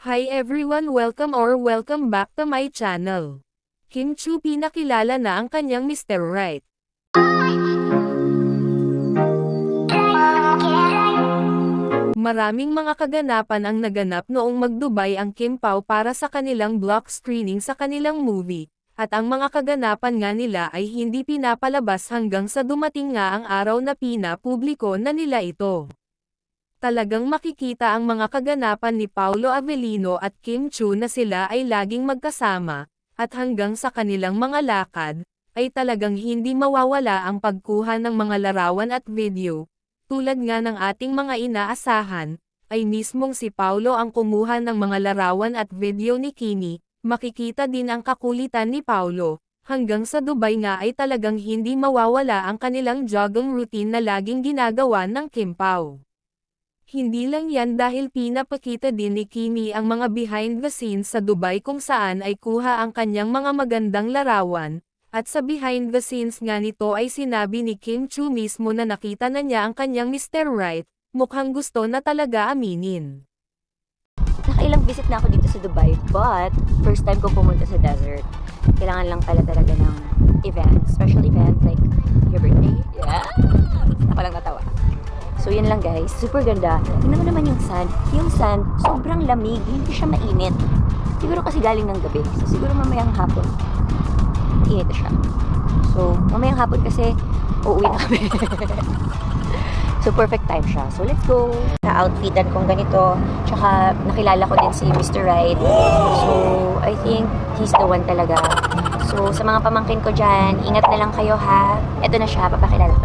Hi everyone welcome or welcome back to my channel. Kim Chu pinakilala na ang kanyang Mr. Right. Maraming mga kaganapan ang naganap noong magdubay ang Kim Pao para sa kanilang block screening sa kanilang movie, at ang mga kaganapan nga nila ay hindi pinapalabas hanggang sa dumating nga ang araw na pinapubliko na nila ito. Talagang makikita ang mga kaganapan ni Paulo Avellino at Kim Chu na sila ay laging magkasama, at hanggang sa kanilang mga lakad, ay talagang hindi mawawala ang pagkuha ng mga larawan at video, tulad nga ng ating mga inaasahan, ay mismong si Paulo ang kumuha ng mga larawan at video ni Kimi, makikita din ang kakulitan ni Paulo, hanggang sa Dubai nga ay talagang hindi mawawala ang kanilang jogging routine na laging ginagawa ng Kim Pao. Hindi lang yan dahil pinapakita din ni Kimi ang mga behind the scenes sa Dubai kung saan ay kuha ang kanyang mga magandang larawan, at sa behind the scenes nga nito ay sinabi ni Kim Chu mismo na nakita na niya ang kanyang Mr. Right, mukhang gusto na talaga aminin. Nakailang visit na ako dito sa Dubai, but first time ko pumunta sa desert. Kailangan lang pala talaga ng event, special event like your birthday. Yeah! Ako lang natawa. So yun lang guys, super ganda. Tingnan mo naman yung sand. Yung sand, sobrang lamig, hindi siya mainit. Siguro kasi galing ng gabi. So siguro mamayang hapon, init siya. So mamayang hapon kasi uuwi na kami. So, perfect time siya. So, let's go. Na-outfitan kong ganito. Tsaka, nakilala ko din si Mr. Right. So, I think he's the one talaga. So, sa mga pamangkin ko dyan, ingat na lang kayo ha. Ito na siya, papakilala ko.